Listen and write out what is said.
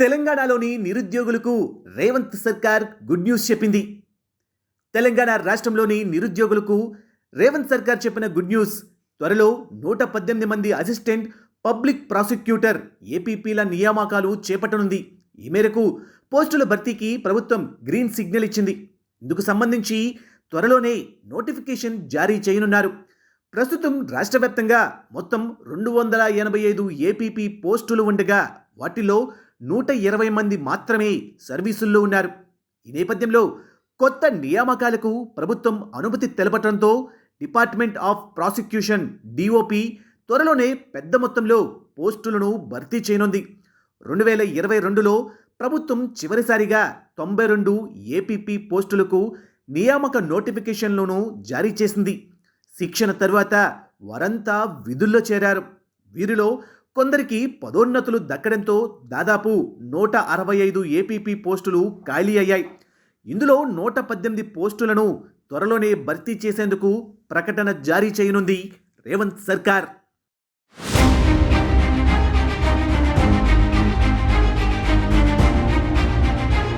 తెలంగాణలోని నిరుద్యోగులకు రేవంత్ సర్కార్ గుడ్ న్యూస్ చెప్పింది. తెలంగాణ రాష్ట్రంలోని నిరుద్యోగులకు రేవంత్ సర్కార్ చెప్పిన గుడ్ న్యూస్ త్వరలో నూట పద్దెనిమిది మంది అసిస్టెంట్ పబ్లిక్ ప్రాసిక్యూటర్ ఏపీపీల నియామకాలు చేపట్టనుంది. ఈ మేరకు పోస్టుల భర్తీకి ప్రభుత్వం గ్రీన్ సిగ్నల్ ఇచ్చింది. ఇందుకు సంబంధించి త్వరలోనే నోటిఫికేషన్ జారీ చేయనున్నారు. ప్రస్తుతం రాష్ట్ర వ్యాప్తంగా మొత్తం రెండు వందల ఎనభై ఐదు ఏపీపీ పోస్టులు ఉండగా వాటిలో నూట ఇరవై మంది మాత్రమే సర్వీసుల్లో ఉన్నారు. ఈ నేపథ్యంలో కొత్త నియామకాలకు ప్రభుత్వం అనుమతి తెలపడంతో డిపార్ట్మెంట్ ఆఫ్ ప్రాసిక్యూషన్ డిఓపి త్వరలోనే పెద్ద మొత్తంలో పోస్టులను భర్తీ చేయనుంది. రెండు వేల ఇరవై రెండులో ప్రభుత్వం చివరిసారిగా తొంభై రెండు ఏపీపీ పోస్టులకు నియామక నోటిఫికేషన్లను జారీ చేసింది. శిక్షణ తరువాత వారంతా విధుల్లో చేరారు. వీరిలో కొందరికి పదోన్నతులు దక్కడంతో దాదాపు నూట అరవై ఐదు ఏపీపీ పోస్టులు ఖాళీ అయ్యాయి. ఇందులో నూట పద్దెనిమిది పోస్టులను త్వరలోనే భర్తీ చేసేందుకు ప్రకటన జారీ చేయనుంది రేవంత్ సర్కార్.